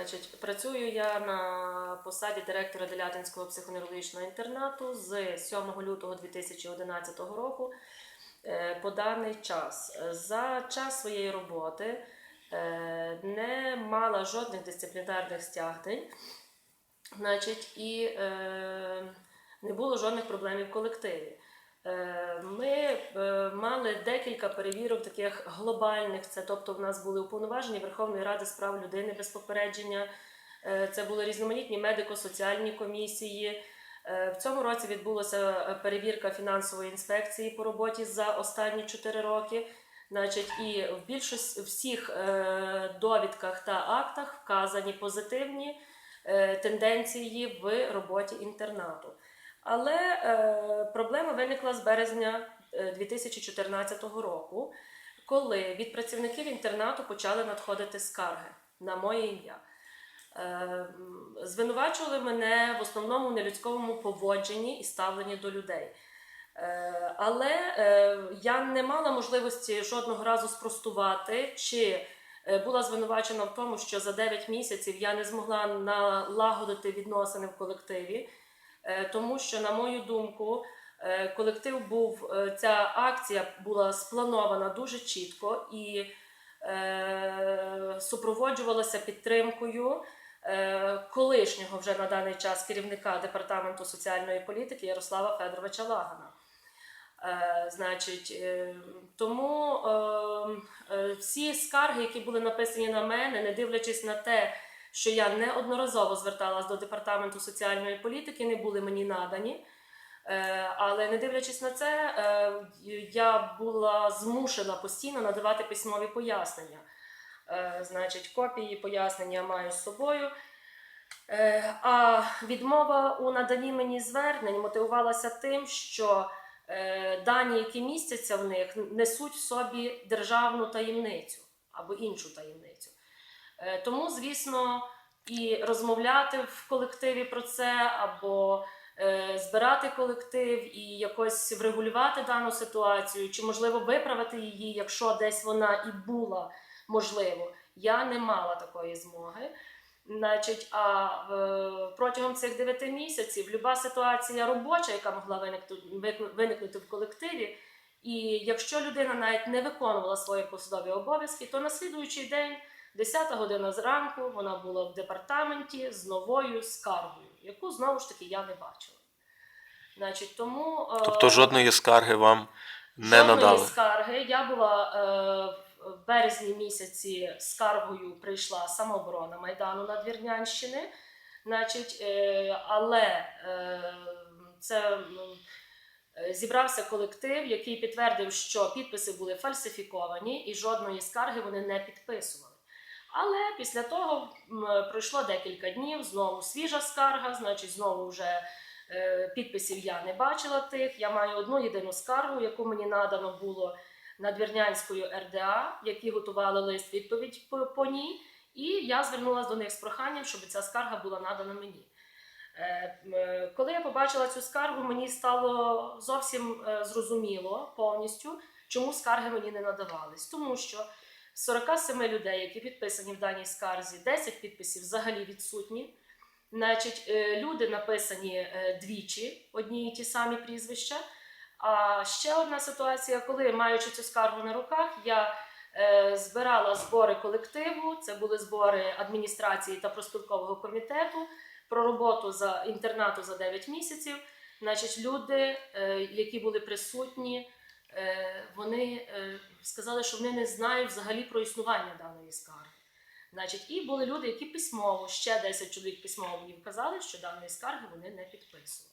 Значить, працюю я на посаді директора Делятинського психоневрологічного інтернату з 7 лютого 2011 року е, по даний час. За час своєї роботи е, не мала жодних дисциплінарних стягнень, значить, і е, не було жодних проблем в колективі. Е, Ми е, мали декілька перевірок таких глобальних. Це тобто, в нас були уповноважені Верховної Ради з прав людини без попередження. Е, Це були різноманітні медико-соціальні комісії. В цьому році відбулася перевірка фінансової інспекції по роботі за останні 4 роки. Значить, і в більшості всіх довідках та актах вказані позитивні тенденції в роботі інтернату. Але е, проблема виникла з березня е, 2014 року, коли від працівників інтернату почали надходити скарги на моє ім'я. Е, звинувачували мене в основному в нелюдському поводженні і ставленні до людей. Е, але е, я не мала можливості жодного разу спростувати, чи е, була звинувачена в тому, що за 9 місяців я не змогла налагодити відносини в колективі. Е, тому що, на мою думку, е, колектив був, е, ця акція була спланована дуже чітко і супроводжувалася підтримкою колишнього вже на даний час керівника департаменту соціальної політики Ярослава Федоровича Лагана. Значить, тому е, е, всі скарги, які були написані на мене, не дивлячись на те, що я неодноразово зверталась до департаменту соціальної політики, не були мені надані. Е, Але не дивлячись на це, е, я була змушена постійно надавати письмові пояснення. Е, Значить, копії пояснення маю з собою. А відмова у наданні мені звернень мотивувалася тим, що дані, які містяться в них, несуть в собі державну таємницю або іншу таємницю. Е, Тому, звісно, і розмовляти в колективі про це, або е, збирати колектив і якось врегулювати дану ситуацію, чи можливо виправити її, якщо десь вона і була можливо. Я не мала такої змоги. Значить, а протягом цих 9 місяців люба ситуація робоча, яка могла виникнути, виникнути в колективі, і якщо людина навіть не виконувала свої посадові обов'язки, то на слідуючий день 10 година зранку вона була в департаменті з новою скаргою, яку знову ж таки я не бачила. Значить, тому, е, Тобто жодної скарги вам не жодної надали. скарги. Я була е, в березні місяці скаргою прийшла самооборона Майдану Надвірнянщини. Значить, е, але е, це е, зібрався колектив, який підтвердив, що підписи були фальсифіковані і жодної скарги вони не підписували. Але після того пройшло декілька днів, знову свіжа скарга, значить, знову вже е, підписів я не бачила тих. Я маю одну єдину скаргу, яку мені надано було Надвірнянською РДА, які готували лист відповідь по, по ній. І я звернулася до них з проханням, щоб ця скарга була надана мені. Е, Коли я побачила цю скаргу, мені стало зовсім е, зрозуміло повністю, чому скарги мені не надавались. Тому що 47 людей, які підписані в даній скарзі, 10 підписів взагалі відсутні. Значить, е, люди написані е, двічі, одні і ті самі прізвища. А ще одна ситуація, коли маючи цю скаргу на руках, я е, збирала збори колективу. Це були збори адміністрації та проспілкового комітету про роботу за інтернату за 9 місяців. Значить, люди, які були присутні, вони е, сказали, що вони не знають взагалі про існування даної скарги. Значить, і були люди, які письмово, ще 10 чоловік письмово мені вказали, що даної скарги вони не підписували.